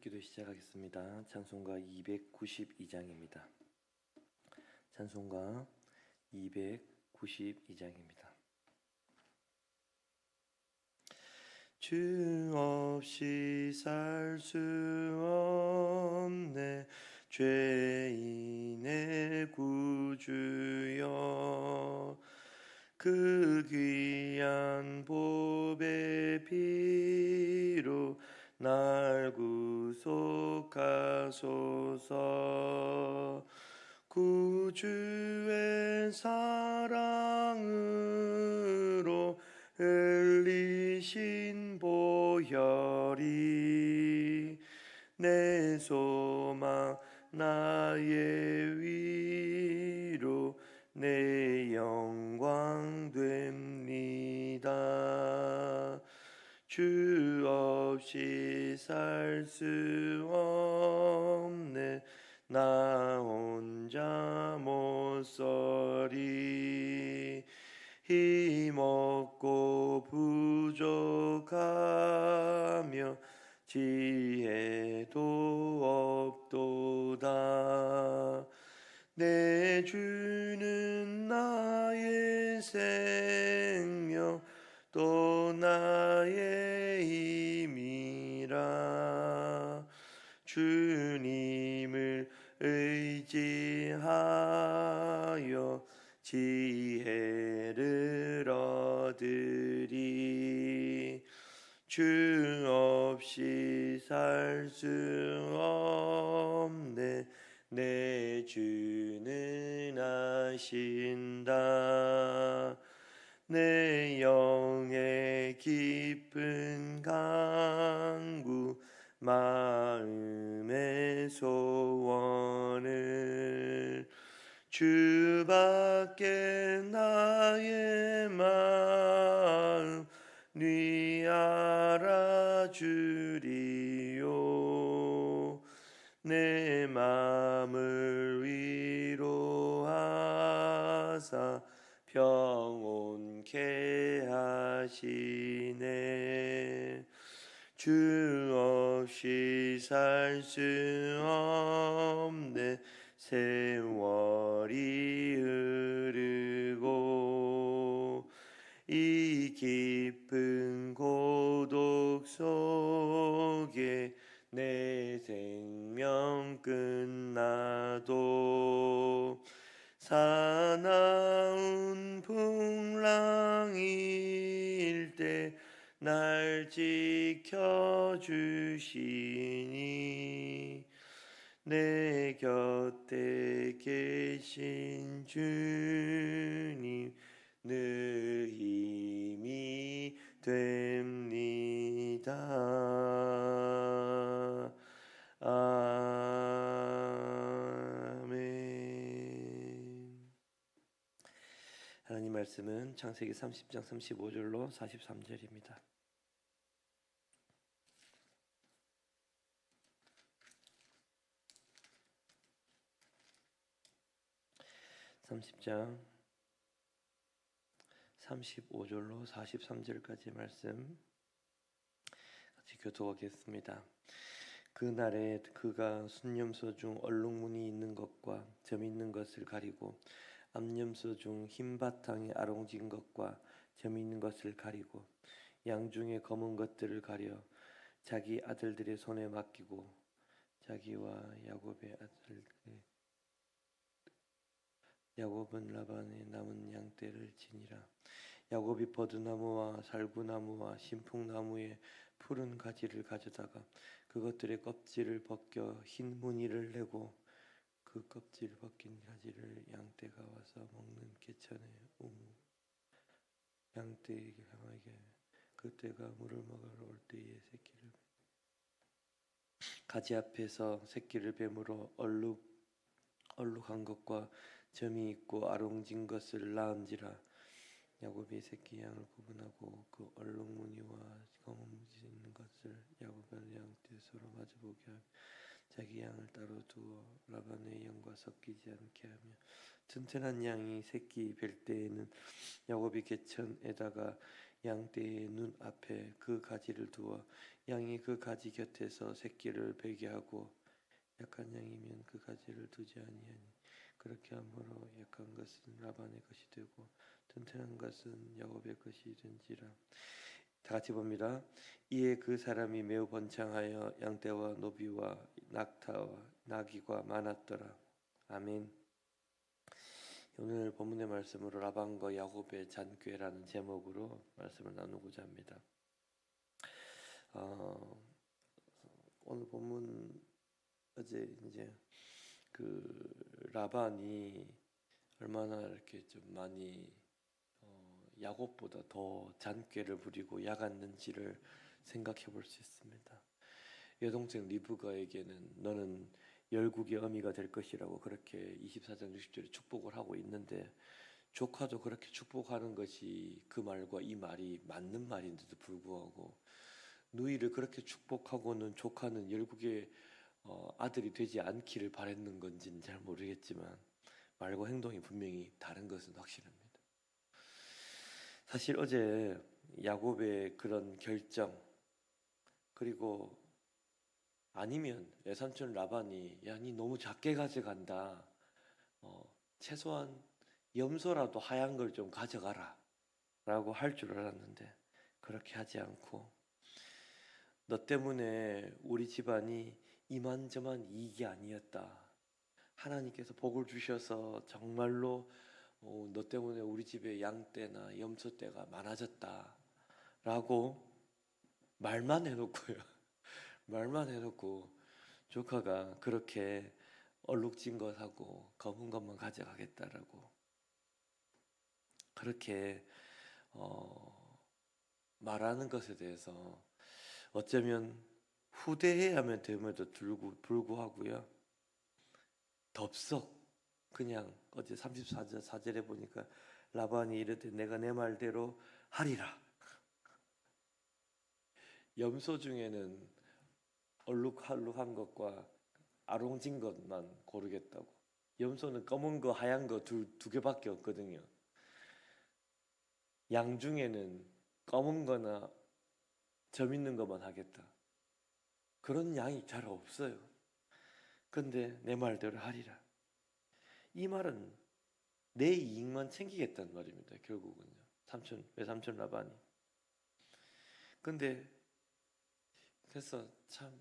기도 시작하겠습니다. 찬송가 292장입니다. 찬송가 292장입니다. 주 없이 살 수 없네 죄인의 구주여 그 귀한 보배 피로 날 구 속하소서 구주의 사랑으로 흘리신 보혈이 내 소망 나의 위로 내 영광 됩니다. 주 없이 살 수 없네. 나 혼자 못 서리 힘없고 부족하며 지혜도 없도다. 내 주는 나의 생명 또 나의 의지하여 지혜를 얻으리. 주 없이 살 수 없네. 내 주는 아신다. 내 영의 깊은 강구 마음의 소원을 주밖에 나의 마음 네 알아주리요. 내 마음을 위로하사 평온케 하시네. 주 없이 살 수 없네 세월이 흐르고 이 깊은 고독 속에 내 생명 끝나도 사나운 풍랑일 때 날 지켜주시니 내 곁에 계신 주님 늘 힘이 됩니다. 아멘. 하나님 말씀은 창세기 30장 35절로 43절입니다. 30장 35절로 43절까지 말씀 같이 교독하겠습니다. 그날에 그가 순념소 중 얼룩무늬 있는 것과 점 있는 것을 가리고 암염소 중 흰 바탕에 아롱진 것과 점 있는 것을 가리고 양 중에 검은 것들을 가려 자기 아들들의 손에 맡기고 자기와 야곱의 아들 야곱은 라반의 남은 양떼를 지니라. 야곱이 버드나무와 살구나무와 신풍나무의 푸른 가지를 가져다가 그것들의 껍질을 벗겨 흰 무늬를 내고 그 껍질 벗긴 가지를 양떼가 와서 먹는 개천의 우무 양떼에게 향하게 그때가 물을 먹으러 올 때에 새끼를 가지 앞에서 새끼를 뱀으로 얼룩 얼룩한 것과 점이 있고 아롱진 것을 낳은지라. 야곱이 새끼 양을 구분하고 그 얼룩무늬와 검은 무지 있는 것을 야곱의 양떼 서로 마주보게 하며 자기 양을 따로 두어 라반의 양과 섞이지 않게 하며 튼튼한 양이 새끼 뵐 때에는 야곱이 개천에다가 양떼의 눈 앞에 그 가지를 두어 양이 그 가지 곁에서 새끼를 베게 하고 약한 양이면 그 가지를 두지 아니하니 그렇게 함으로 약한 것은 라반의 것이 되고 튼튼한 것은 야곱의 것이 된지라 다 같이 봅니다. 이에 그 사람이 매우 번창하여 양떼와 노비와 낙타와 나귀가 많았더라. 아멘. 오늘 본문의 말씀으로 라반과 야곱의 잔꾀라는 제목으로 말씀을 나누고자 합니다. 어, 오늘 본문 어제 이제 그 라반이 얼마나 이렇게 좀 많이 어, 야곱보다 더 잔꾀를 부리고 야갔는지를 생각해 볼 수 있습니다. 여동생 리브가에게는 너는 열국의 어미가 될 것이라고 그렇게 24장 60절에 축복을 하고 있는데 조카도 그렇게 축복하는 것이 그 말과 이 말이 맞는 말인데도 불구하고 누이를 그렇게 축복하고는 조카는 열국의 어, 아들이 되지 않기를 바랬는 건지는 잘 모르겠지만 말과 행동이 분명히 다른 것은 확실합니다. 사실 어제 야곱의 그런 결정 그리고 아니면 외삼촌 라반이 야 니 너무 작게 가져간다. 어, 최소한 염소라도 하얀 걸 좀 가져가라. 라고 할 줄 알았는데 그렇게 하지 않고 너 때문에 우리 집안이 이만저만 이익이 아니었다. 하나님께서 복을 주셔서 정말로 어, 너 때문에 우리 집에 양떼나 염소떼가 많아졌다. 라고 말만 해놓고요. 말만 해놓고 조카가 그렇게 얼룩진 것 하고 검은 것만 가져가겠다라고 그렇게 어, 말하는 것에 대해서 어쩌면 후대해야만 됨에도 불구, 불구하고요 덥석 그냥 어제 34절 4절에 보니까 라반이 이르되 내가 내 말대로 하리라 염소 중에는 얼룩할룩한 것과 아롱진 것만 고르겠다고. 염소는 검은 거, 하얀 거 두 두 개밖에 없거든요. 양 중에는 검은 거나 점 있는 것만 하겠다. 그런 양이 잘 없어요. 근데 내 말대로 하리라. 이 말은 내 이익만 챙기겠다는 말입니다. 결국은요. 삼촌, 외삼촌 라반이. 근데 그래서 참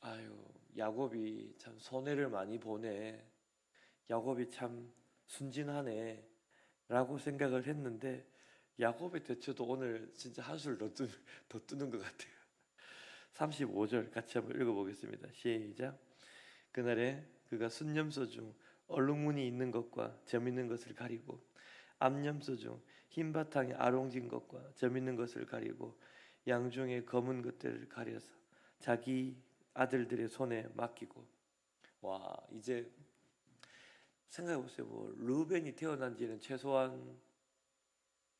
아유 야곱이 참 손해를 많이 보네 야곱이 참 순진하네 라고 생각을 했는데 야곱의 대처도 오늘 진짜 한술 더, 뜨, 더 뜨는 것 같아요 35절 같이 한번 읽어보겠습니다. 시작. 그날에 그가 순염소 중 얼룩무늬 있는 것과 점 있는 것을 가리고 암염소 중 흰 바탕에 아롱진 것과 점 있는 것을 가리고 양중의 검은 것들을 가려서 자기 아들들의 손에 맡기고. 와 이제 생각해 보세요. 뭐 루벤이 태어난 지는 최소한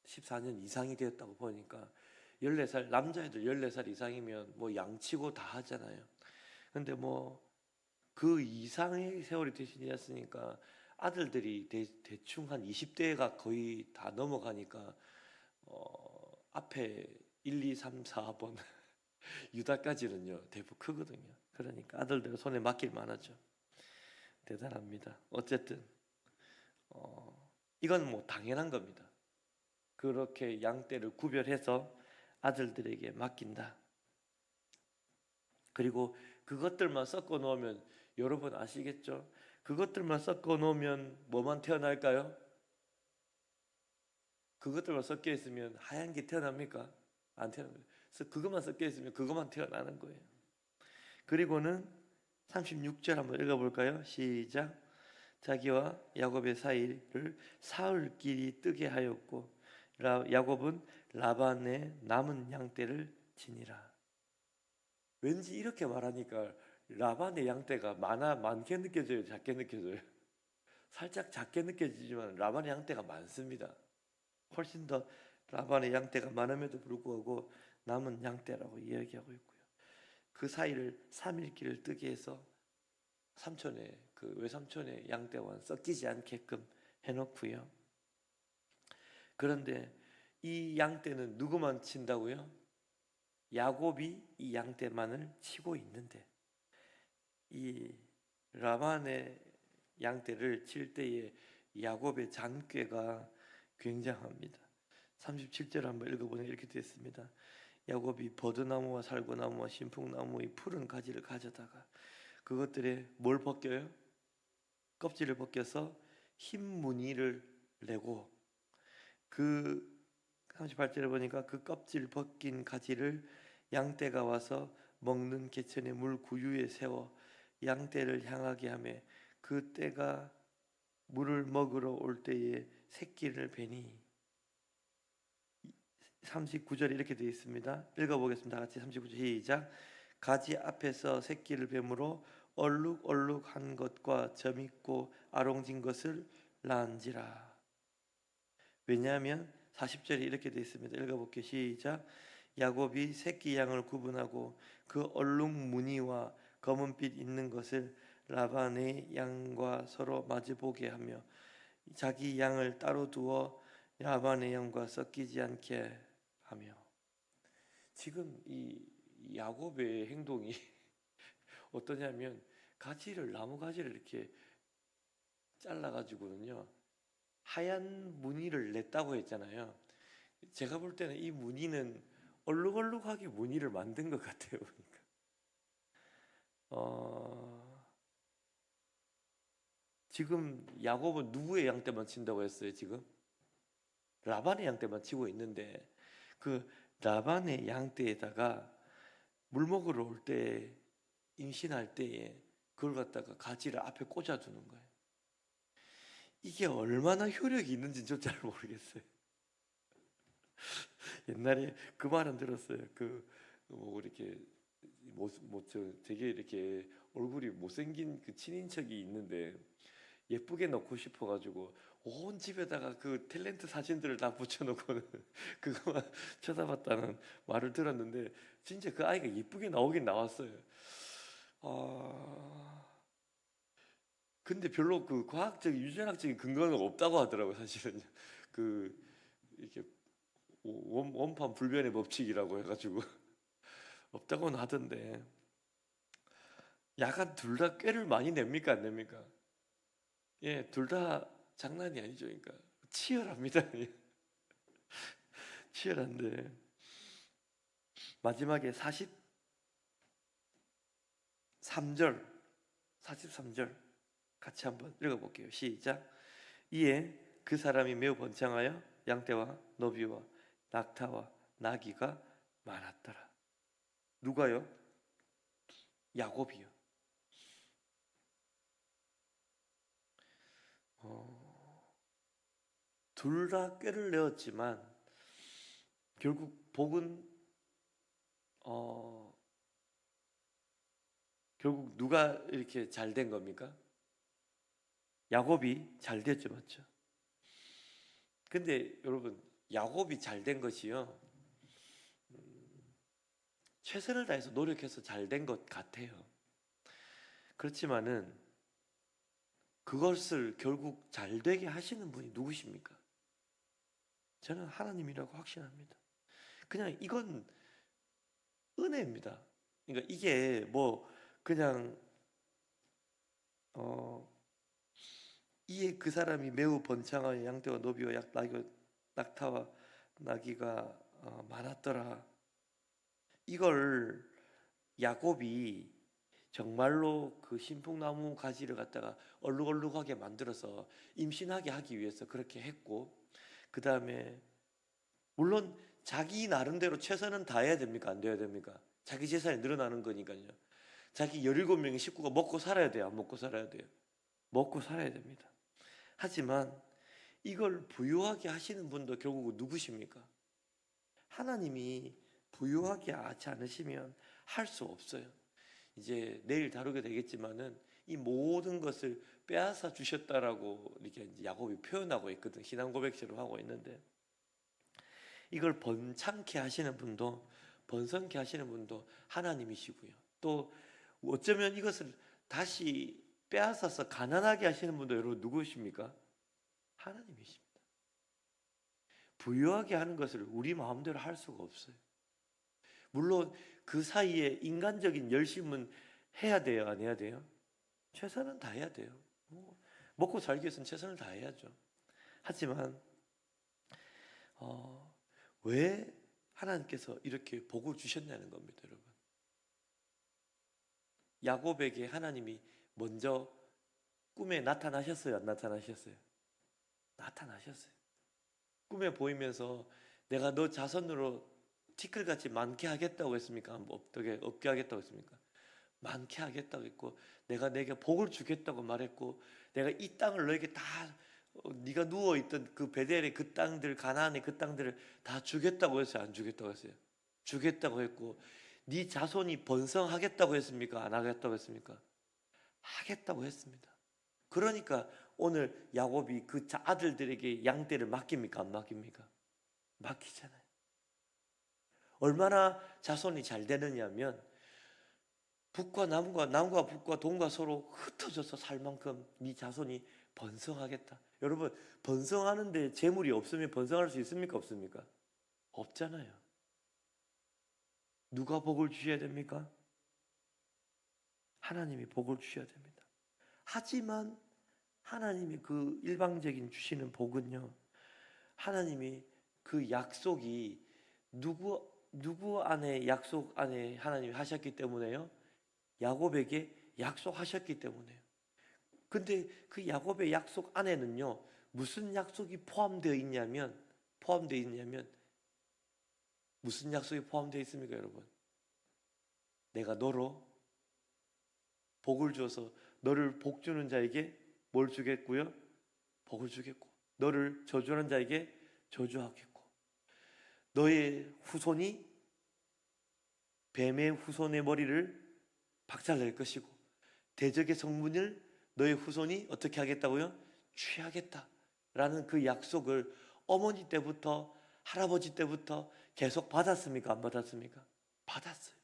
14년 이상이 되었다고 보니까 14살 남자애들 14살 이상이면 뭐 양치고 다 하잖아요. 근데 뭐 그 이상의 세월이 되시지 않으니까 아들들이 대, 대충 한 20대가 거의 다 넘어가니까 어, 앞에 1, 2, 3, 4번 유다까지는요 대부 크거든요. 그러니까 아들들 손에 맡길 만하죠. 대단합니다. 어쨌든 어, 이건 뭐 당연한 겁니다. 그렇게 양떼를 구별해서 아들들에게 맡긴다. 그리고 그것들만 섞어 놓으면 여러분 아시겠죠? 그것들만 섞어 놓으면 뭐만 태어날까요? 그것들만 섞여 있으면 하얀 게 태어납니까? 안 태어납니다. 그래서 그것만 섞여 있으면 그것만 태어나는 거예요. 그리고는 36절 한번 읽어볼까요? 시작. 자기와 야곱의 사이를 사흘길이 뜨게 하였고 야곱은 라반의 남은 양떼를 지니라. 왠지 이렇게 말하니까 라반의 양떼가 많아 많게 느껴져요, 작게 느껴져요. 살짝 작게 느껴지지만 라반의 양떼가 많습니다. 훨씬 더 라반의 양떼가 많음에도 불구하고 남은 양떼라고 이야기하고 있고요. 그 사이를 3일 길을 뜨게 해서 삼촌의 그 외삼촌의 양떼와 섞이지 않게끔 해놓고요. 그런데 이 양떼는 누구만 친다고요? 야곱이 이 양떼만을 치고 있는데 이 라반의 양떼를 칠 때에 야곱의 잔꾀가 굉장합니다. 37절 한번 읽어보면 이렇게 되어 있습니다. 야곱이 버드나무와 살구나무와 신풍나무의 푸른 가지를 가져다가 그것들에 뭘 벗겨요? 껍질을 벗겨서 흰 무늬를 내고 그 38절에 보니까 그 껍질 벗긴 가지를 양떼가 와서 먹는 개천의 물 구유에 세워 양떼를 향하게 하며 그 떼가 물을 먹으러 올 때에 새끼를 베니 39절에 이렇게 되어 있습니다. 읽어보겠습니다. 같이 39절 시작. 가지 앞에서 새끼를 뱀으로 얼룩얼룩한 것과 점 있고 아롱진 것을 낳은지라. 왜냐하면 40절에 이렇게 되어 있습니다. 읽어볼게요. 시작. 야곱이 새끼 양을 구분하고 그 얼룩 무늬와 검은빛 있는 것을 라반의 양과 서로 마주보게 하며 자기 양을 따로 두어 라반의 양과 섞이지 않게 하며 지금 이 야곱의 행동이 어떠냐면 가지를 나무 가지를 이렇게 잘라 가지고는요 하얀 무늬를 냈다고 했잖아요. 제가 볼 때는 이 무늬는 얼룩얼룩하게 무늬를 만든 것 같아요. 보니까. 어, 지금 야곱은 누구의 양떼만 친다고 했어요? 지금 라반의 양떼만 치고 있는데 그 라반의 양떼에다가 물 먹으러 올 때 임신할 때에 그걸 갖다가 가지를 앞에 꽂아 두는 거예요. 이게 얼마나 효력이 있는지 좀잘 모르겠어요. 옛날에 그 말은 들었어요. 그뭐 이렇게 뭐저 되게 이렇게 얼굴이 못생긴 그 친인척이 있는데 예쁘게 넣고 싶어가지고 온 집에다가 그 탤런트 사진들을 다 붙여놓고는 그거만 쳐다봤다는 말을 들었는데 진짜 그 아이가 예쁘게 나오긴 나왔어요. 아 근데 별로 그 과학적인 유전학적인 근거는 없다고 하더라고요. 사실은 그 이렇게 원, 원판 불변의 법칙이라고 해가지고 없다고는 하던데 약간 둘 다 꾀를 많이 냅니까 안 냅니까? 예, 둘 다 장난이 아니죠. 그러니까 치열합니다. 치열한데 마지막에 43절 43절 같이 한번 읽어볼게요. 시작. 이에 그 사람이 매우 번창하여 양떼와 너비와 낙타와 나귀가 많았더라. 누가요? 야곱이요. 어, 둘다 꾀를 내었지만 결국 복은 어, 결국 누가 이렇게 잘 된 겁니까? 야곱이 잘 됐죠, 맞죠? 근데 여러분 야곱이 잘 된 것이요. 음, 최선을 다해서 노력해서 잘 된 것 같아요. 그렇지만은 그것을 결국 잘 되게 하시는 분이 누구십니까? 저는 하나님이라고 확신합니다. 그냥 이건 은혜입니다. 그러니까 이게 뭐 그냥 어 이에 그 사람이 매우 번창하여 양떼와 노비와 약 낙타와 나귀가 어, 많았더라. 이걸 야곱이 정말로 그 신풍나무 가지를 갖다가 얼룩얼룩하게 만들어서 임신하게 하기 위해서 그렇게 했고 그 다음에 물론 자기 나름대로 최선은 다해야 됩니까? 안 돼야 됩니까? 자기 재산이 늘어나는 거니까요. 자기 17명의 식구가 먹고 살아야 돼요? 안 먹고 살아야 돼요? 먹고 살아야 됩니다. 하지만 이걸 부유하게 하시는 분도 결국 누구십니까? 하나님이 부유하게 하지 않으시면 할 수 없어요. 이제 내일 다루게 되겠지만은 이 모든 것을 빼앗아 주셨다라고 이렇게 야곱이 표현하고 있거든. 신앙 고백처럼 하고 있는데 이걸 번창케 하시는 분도 번성케 하시는 분도 하나님이시고요. 또 어쩌면 이것을 다시 빼앗아서 가난하게 하시는 분도 여러분 누구십니까? 하나님이십니다. 부유하게 하는 것을 우리 마음대로 할 수가 없어요. 물론 그 사이에 인간적인 열심은 해야 돼요, 안 해야 돼요? 최선은 다해야 돼요. 뭐, 먹고 살기 위해서는 최선을 다해야죠. 하지만 어, 왜 하나님께서 이렇게 복을 주셨냐는 겁니다, 여러분. 야곱에게 하나님이 먼저 꿈에 나타나셨어요, 안 나타나셨어요? 나타나셨어요. 꿈에 보이면서 내가 너 자손으로 티끌같이 많게 하겠다고 했습니까? 뭐 어떻게 없게 하겠다고 했습니까? 많게 하겠다고 했고 내가 내게 복을 주겠다고 말했고 내가 이 땅을 너에게 다 어, 네가 누워 있던 그 베델의 그 땅들 가나안의 그 땅들을 다 주겠다고 했어요. 안 주겠다고 했어요. 주겠다고 했고 네 자손이 번성하겠다고 했습니까? 안 하겠다고 했습니까? 하겠다고 했습니다. 그러니까 오늘 야곱이 그 자- 아들들에게 양떼를 맡깁니까? 안 맡깁니까? 맡기잖아요. 얼마나 자손이 잘 되느냐면 북과 남과 남과 북과 동과 서로 흩어져서 살 만큼 네 자손이 번성하겠다. 여러분 번성하는데 재물이 없으면 번성할 수 있습니까? 없습니까? 없잖아요. 누가 복을 주셔야 됩니까? 하나님이 복을 주셔야 됩니다. 하지만 하나님이 그 일방적인 주시는 복은요. 하나님이 그 약속이 누구 누구 안에 약속 안에 하나님이 하셨기 때문에요. 야곱에게 약속하셨기 때문에요. 근데 그 야곱의 약속 안에는요. 무슨 약속이 포함되어 있냐면 포함되어 있냐면 무슨 약속이 포함되어 있습니까, 여러분? 내가 너로 복을 줘서 너를 복 주는 자에게 뭘 주겠고요? 복을 주겠고 너를 저주하는 자에게 저주하겠고 너의 후손이 뱀의 후손의 머리를 박살낼 것이고 대적의 성문을 너의 후손이 어떻게 하겠다고요? 취하겠다라는 그 약속을 어머니 때부터 할아버지 때부터 계속 받았습니까? 안 받았습니까? 받았어요.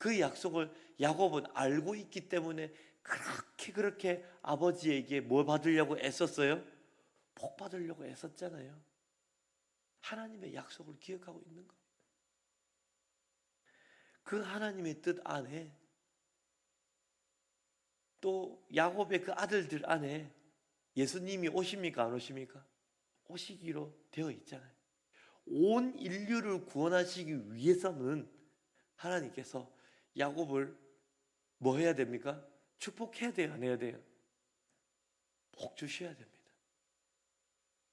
그 약속을 야곱은 알고 있기 때문에 그렇게 그렇게 아버지에게 뭘 받으려고 애썼어요? 복 받으려고 애썼잖아요. 하나님의 약속을 기억하고 있는 겁니다. 그 하나님의 뜻 안에 또 야곱의 그 아들들 안에 예수님이 오십니까 안 오십니까? 오시기로 되어 있잖아요. 온 인류를 구원하시기 위해서는 하나님께서 야곱을 뭐 해야 됩니까? 축복해야 돼요, 안 해야 돼요? 복 주셔야 됩니다.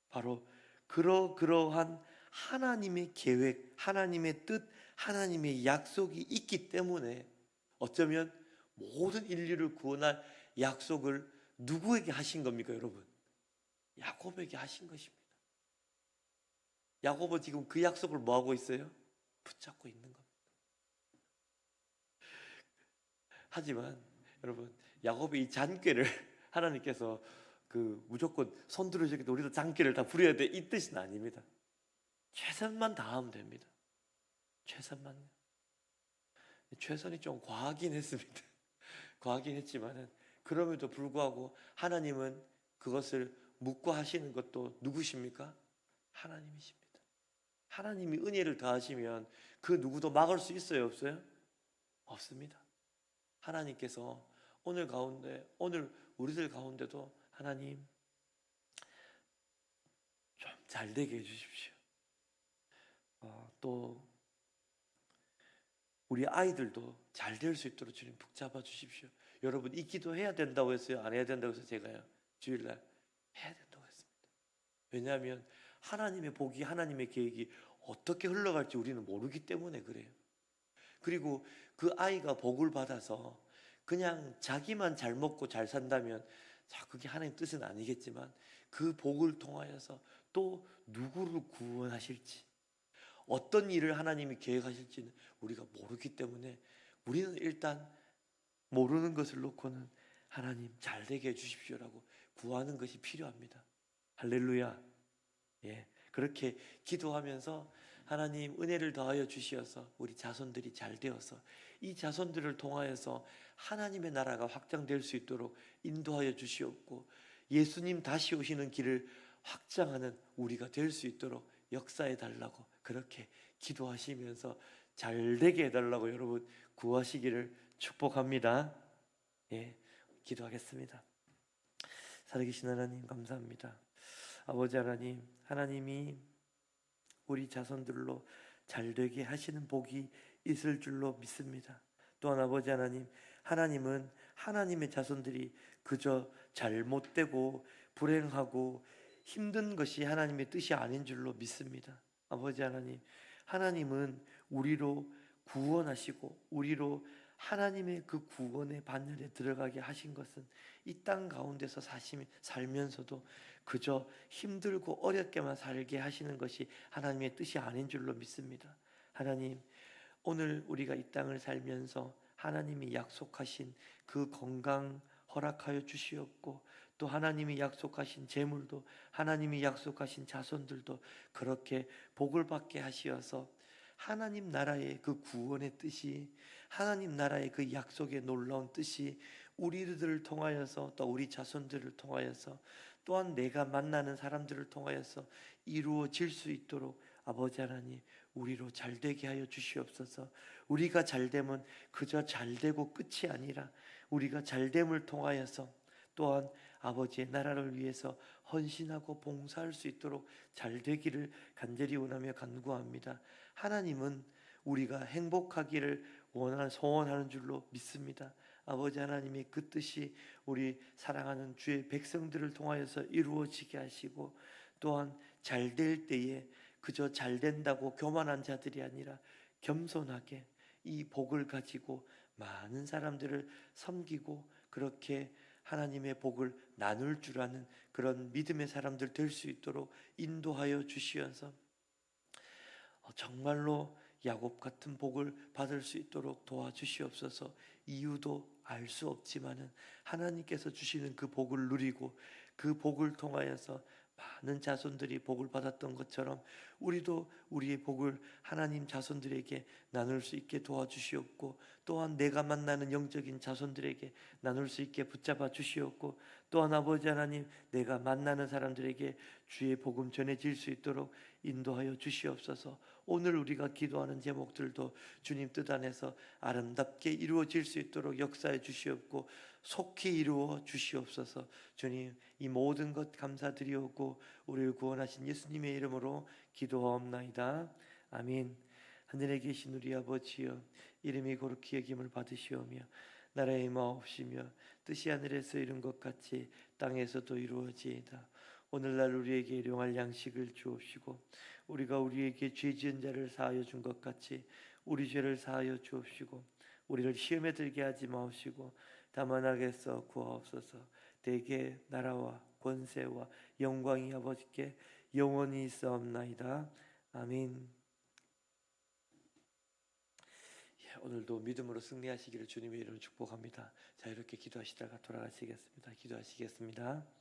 바로 그러 그러한 하나님의 계획, 하나님의 뜻, 하나님의 약속이 있기 때문에 어쩌면 모든 인류를 구원할 약속을 누구에게 하신 겁니까, 여러분? 야곱에게 하신 것입니다. 야곱은 지금 그 약속을 뭐 하고 있어요? 붙잡고 있는 겁니다. 하지만 여러분 야곱의 이 잔꾀를 하나님께서 그 무조건 손 들어주겠다 우리도 잔꾀를 다 부려야 돼 이 뜻은 아닙니다. 최선만 다하면 됩니다. 최선만. 최선이 좀 과하긴 했습니다. 과하긴 했지만은 그럼에도 불구하고 하나님은 그것을 묵고 하시는 것도 누구십니까? 하나님이십니다. 하나님이 은혜를 더하시면 그 누구도 막을 수 있어요, 없어요? 없습니다. 하나님께서 오늘 가운데 오늘 우리들 가운데도 하나님 좀 잘 되게 해주십시오. 어, 또 우리 아이들도 잘 될 수 있도록 주님 붙잡아 주십시오. 여러분 이 기도 해야 된다고 했어요? 안 해야 된다고 해서 제가요 주일날 해야 된다고 했습니다. 왜냐하면 하나님의 복이 하나님의 계획이 어떻게 흘러갈지 우리는 모르기 때문에 그래요. 그리고 그 아이가 복을 받아서 그냥 자기만 잘 먹고 잘 산다면 자 그게 하나님 뜻은 아니겠지만 그 복을 통하여서 또 누구를 구원하실지 어떤 일을 하나님이 계획하실지는 우리가 모르기 때문에 우리는 일단 모르는 것을 놓고는 하나님 잘 되게 해 주십시오라고 구하는 것이 필요합니다. 할렐루야. 예. 그렇게 기도하면서 하나님 은혜를 더하여 주시어서 우리 자손들이 잘 되어서 이 자손들을 통하여서 하나님의 나라가 확장될 수 있도록 인도하여 주시옵고 예수님 다시 오시는 길을 확장하는 우리가 될 수 있도록 역사해 달라고 그렇게 기도하시면서 잘 되게 해달라고 여러분 구하시기를 축복합니다. 예, 기도하겠습니다. 살아계신 하나님 감사합니다. 아버지 하나님, 하나님이 우리 자손들로 잘 되게 하시는 복이 있을 줄로 믿습니다. 또한 아버지 하나님, 하나님은 하나님의 자손들이 그저 잘못되고 불행하고 힘든 것이 하나님의 뜻이 아닌 줄로 믿습니다. 아버지 하나님, 하나님은 우리로 구원하시고 우리로 하나님의 그 구원의 반열에 들어가게 하신 것은 이 땅 가운데서 사시, 살면서도 그저 힘들고 어렵게만 살게 하시는 것이 하나님의 뜻이 아닌 줄로 믿습니다. 하나님, 오늘 우리가 이 땅을 살면서 하나님이 약속하신 그 건강 허락하여 주시옵고 또 하나님이 약속하신 재물도 하나님이 약속하신 자손들도 그렇게 복을 받게 하시어서 하나님 나라의 그 구원의 뜻이 하나님 나라의 그 약속의 놀라운 뜻이 우리들을 통하여서 또 우리 자손들을 통하여서 또한 내가 만나는 사람들을 통하여서 이루어질 수 있도록 아버지 하나님 우리로 잘 되게 하여 주시옵소서. 우리가 잘 되면 그저 잘 되고 끝이 아니라 우리가 잘 됨을 통하여서 또한 아버지의 나라를 위해서 헌신하고 봉사할 수 있도록 잘 되기를 간절히 원하며 간구합니다. 하나님은 우리가 행복하기를 원하는 소원하는 줄로 믿습니다. 아버지 하나님이 그 뜻이 우리 사랑하는 주의 백성들을 통하여서 이루어지게 하시고 또한 잘 될 때에 그저 잘 된다고 교만한 자들이 아니라 겸손하게 이 복을 가지고 많은 사람들을 섬기고 그렇게 하나님의 복을 나눌 줄 아는 그런 믿음의 사람들 될 수 있도록 인도하여 주시어서 어, 정말로 야곱 같은 복을 받을 수 있도록 도와주시옵소서. 이유도 알 수 없지만은 하나님께서 주시는 그 복을 누리고 그 복을 통하여서 많은 자손들이 복을 받았던 것처럼 우리도 우리의 복을 하나님 자손들에게 나눌 수 있게 도와주시옵고 또한 내가 만나는 영적인 자손들에게 나눌 수 있게 붙잡아 주시옵고 또한 아버지 하나님 내가 만나는 사람들에게 주의 복음 전해질 수 있도록 인도하여 주시옵소서. 오늘 우리가 기도하는 제목들도 주님 뜻 안에서 아름답게 이루어질 수 있도록 역사해 주시옵고 속히 이루어 주시옵소서. 주님 이 모든 것 감사드리옵고 우리를 구원하신 예수님의 이름으로 기도하옵나이다. 아멘. 하늘에 계신 우리 아버지여 이름이 거룩히 여김을 받으시오며 나라의 마옵시며 뜻이 하늘에서 이룬 것 같이 땅에서도 이루어지이다. 오늘날 우리에게 일용할 양식을 주옵시고 우리가 우리에게 죄 지은 자를 사하여 준 것 같이 우리 죄를 사하여 주옵시고 우리를 시험에 들게 하지 마옵시고 다만 악에서 구하옵소서. 대개 나라와 권세와 영광이 아버지께 영원히 있사옵나이다. 아멘. 예, 오늘도 믿음으로 승리하시기를 주님의 이름으로 축복합니다. 자 이렇게 기도하시다가 돌아가시겠습니다. 기도하시겠습니다